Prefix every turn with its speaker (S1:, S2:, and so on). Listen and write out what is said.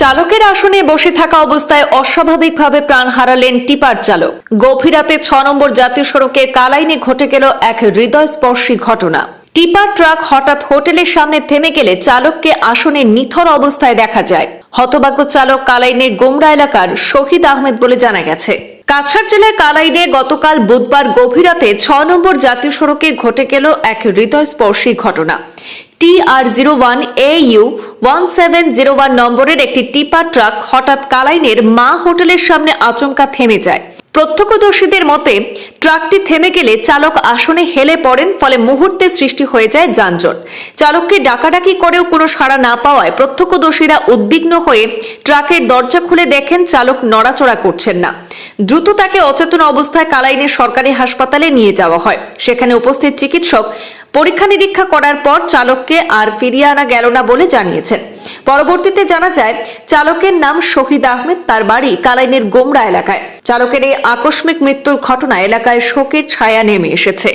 S1: চালকের আসনে বসে থাকা অবস্থায় অস্বাভাবিকভাবে প্রাণ হারালেন টিপার চালক। গভীর রাতে ছ নম্বর জাতীয় সড়কের কালাইনে ঘটে গেল এক হৃদয়স্পর্শী ঘটনা। টিপার ট্রাক হঠাৎ হোটেলের সামনে থেমে গেলে চালককে আসনে নিথর অবস্থায় দেখা যায়। হতভাগ্য চালক কালাইনের গোমরা এলাকার শহীদ আহমেদ বলে জানা গেছে। কাছাড় জেলার কালাইনে গতকাল বুধবার গভীর রাতে ছ নম্বর জাতীয় সড়কে ঘটে গেল এক হৃদয়স্পর্শী ঘটনা। T R zero one A U one seven zero নম্বরের একটি টিপা ট্রাক হঠাৎ কালাইনের মা হোটেলের সামনে আচমকা থেমে যায়। প্রত্যক্ষদর্শীদের মতে, ট্রাকটি থেমে গেলে চালক আসনে হেলে পড়েন, ফলে মুহূর্তে সৃষ্টি হয়ে যায় যানজট। চালককে ডাকাডাকি করেও কোনো সাড়া না পাওয়ায় প্রত্যক্ষদর্শীরা উদ্বিগ্ন হয়ে ট্রাকের দরজা খুলে দেখেন চালক নড়াচড়া করছেন না। দ্রুত তাকে অচেতন অবস্থায় কালাইনের সরকারি হাসপাতালে নিয়ে যাওয়া হয়। সেখানে উপস্থিত চিকিৎসক পরীক্ষা নিরীক্ষা করার পর চালককে আর ফিরিয়ে আনা গেল না বলে জানিয়েছেন। পরবর্তীতে জানা যায়, চালকের নাম শহীদ আহমেদ, তার বাড়ি কালাইনের গোমরা এলাকায়। চালকের এই আকস্মিক মৃত্যুর ঘটনা এলাকায় শোকের ছায়া নেমে এসেছে।